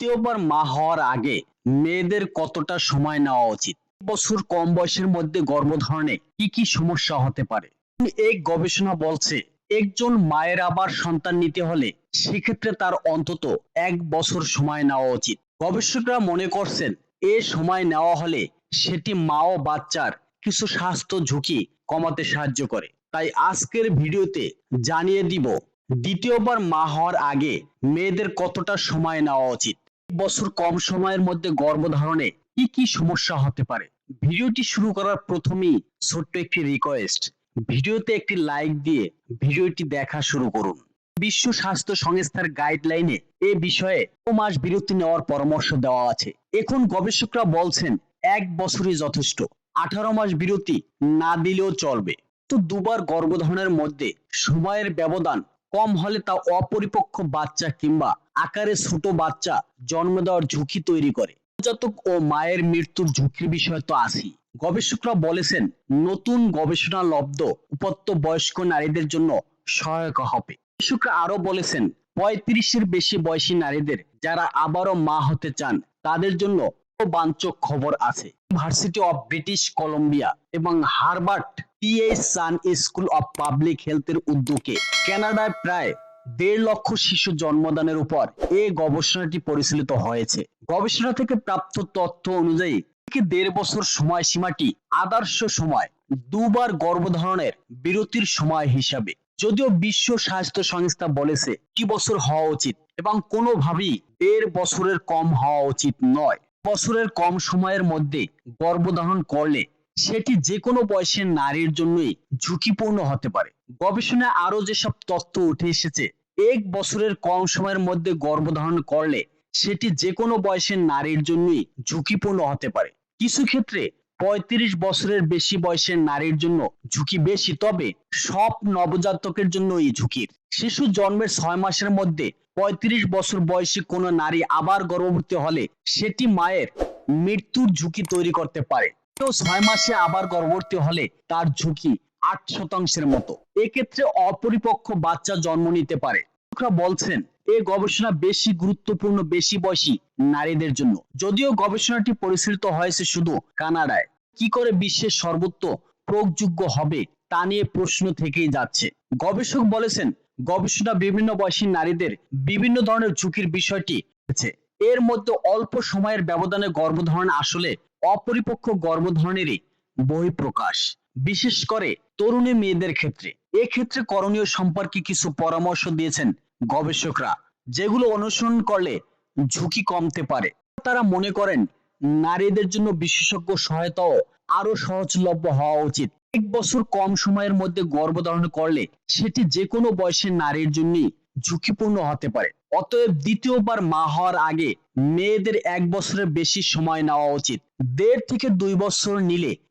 দ্বিতীয়বার মা হওয়ার আগে মেয়েদের কতটা সময় নেওয়া উচিত? বছর কম বয়সের মধ্যে গর্ভধারণে কি কি সমস্যা হতে পারে? এক গবেষণা বলছে, একজন মায়ের আবার সন্তান নিতে হলে সেক্ষেত্রে তার অন্তত এক বছর সময় নেওয়া উচিত। গবেষকরা মনে করছেন, এ সময় নেওয়া হলে সেটি মা ও বাচ্চার কিছু স্বাস্থ্য ঝুঁকি কমাতে সাহায্য করে। তাই আজকের ভিডিওতে জানিয়ে দিব, দ্বিতীয়বার মা হওয়ার আগে মেয়েদের কতটা সময় নেওয়া উচিত? বছর কম সময়ের মধ্যে গর্ভধারণে কি কি সমস্যা হতে পারে? ভিডিওটি শুরু করার প্রথমেই ছোট্ট একটি রিকোয়েস্ট ভিডিওতে একটি লাইক দিয়ে ভিডিওটি দেখা শুরু করুন। বিশ্ব স্বাস্থ্য সংস্থার গাইডলাইনে এ বিষয়ে ও মাস বিরতি নেওয়ার পরামর্শ দেওয়া আছে। এখন গবেষকরা বলছেন, এক বছরই যথেষ্ট। আঠারো মাস বিরতি না দিলেও চলবে। তো দুবার গর্ভধারণের মধ্যে সময়ের ব্যবধান কম হলে তা অপরিপক্ক বাচ্চা কিংবা আকারে ছোট বাচ্চা জন্ম দেওয়ার ঝুঁকি তৈরি করে। নবজাতক ও মায়ের মৃত্যুর ঝুঁকির বিষয় তো আছেই। গবেষকরা বলেছেন, নতুন গবেষণা লব্ধ উপত্য বয়স্ক নারীদের জন্য সহায়ক হবে। গবেষকরা আরও বলেছেন, পঁয়ত্রিশের বেশি বয়সী নারীদের যারা আবারও মা হতে চান, তাদের জন্য বাঞ্চক খবর আছে। ইউনিভার্সিটি অফ ব্রিটিশ কলম্বিয়া এবং Harvard TH Chan school of public হেলথের উদ্যোগে, কানাডায় প্রায় দেড় লক্ষ শিশু জন্মদানের উপর এই গবেষণাটি পরিচালিত হয়েছে। গবেষণা থেকে প্রাপ্ত তথ্য অনুযায়ী থেকে দেড় বছর সময়সীমাটি আদর্শ সময়, দুবার গর্ভধারণের বিরতির সময় হিসাবে। যদিও বিশ্ব স্বাস্থ্য সংস্থা বলেছে কি বছর হওয়া উচিত এবং কোনোভাবেই দেড় বছরের কম হওয়া উচিত নয়। বছরের কম সময়ের মধ্যে গর্ভধারণ করলে সেটি যে কোনো বয়সের নারীর জন্যই ঝুঁকিপূর্ণ হতে পারে। গবেষণায় আরও যেসব তথ্য উঠে এসেছে এক বছরের কম সময়ের মধ্যে গর্ভধারণ করলে সেটি যে কোনো বয়সের নারীর জন্যই ঝুঁকিপূর্ণ হতে পারে। কিছু ক্ষেত্রে পঁয়ত্রিশ বছরের বেশি বয়সের নারীর জন্য ঝুঁকি বেশি, তবে সব নবজাতকের জন্য এই ঝুঁকির। শিশু জন্মের ছয় মাসের মধ্যে পঁয়ত্রিশ বছর বয়সী কোনো নারী আবার গর্ভবতী হলে সেটি মায়ের মৃত্যুর ঝুঁকি তৈরি করতে পারে। কেউ ছয় মাসে আবার গর্ভবতী হলে তার ঝুঁকি আট শতাংশের মতো। এক্ষেত্রে অপরিপক্ক বাচ্চা জন্ম নিতে পারে। বলছেন এই গবেষণা বেশি গুরুত্বপূর্ণ, বেশি বয়সী নারীদের জন্য। যদিও গবেষণাটি পরিচালিত হয়েছে শুধু কানাডায়। কি করে বিশ্বের সর্বত্র প্রয়োগযোগ্য হবে, তা নিয়ে প্রশ্ন থেকেই যাচ্ছে। গবেষক বলেছেন, গবেষণা বিভিন্ন বয়সী নারীদের বিভিন্ন ধরনের ঝুঁকির বিষয়টি এর মধ্যে অল্প সময়ের ব্যবধানে গর্ভধারণ আসলে অপরিপক্ক গর্ভধারণেরই বহিঃপ্রকাশ। বিশেষ করে তরুণী মেয়েদের ক্ষেত্রে। এক্ষেত্রে করণীয় সম্পর্কে কিছু পরামর্শ দিয়েছেন গবেষকরা, যেগুলো অনুসরণ করলে ঝুঁকি কমতে পারে। তারা মনে করেন নারীদের জন্য বিশেষজ্ঞ সহায়তাও আরও সহজলভ্য হওয়া উচিত। এক বছর কম সময়ের মধ্যে গর্ভধারণ করলে সেটি যে কোনো বয়সের নারীর জন্যই ঝুঁকিপূর্ণ হতে পারে। অতএব দ্বিতীয়বার মা হওয়ার আগে মেয়েদের এক বছরের বেশি সময় নেওয়া উচিত। দেড় থেকে দুই বছর নিলে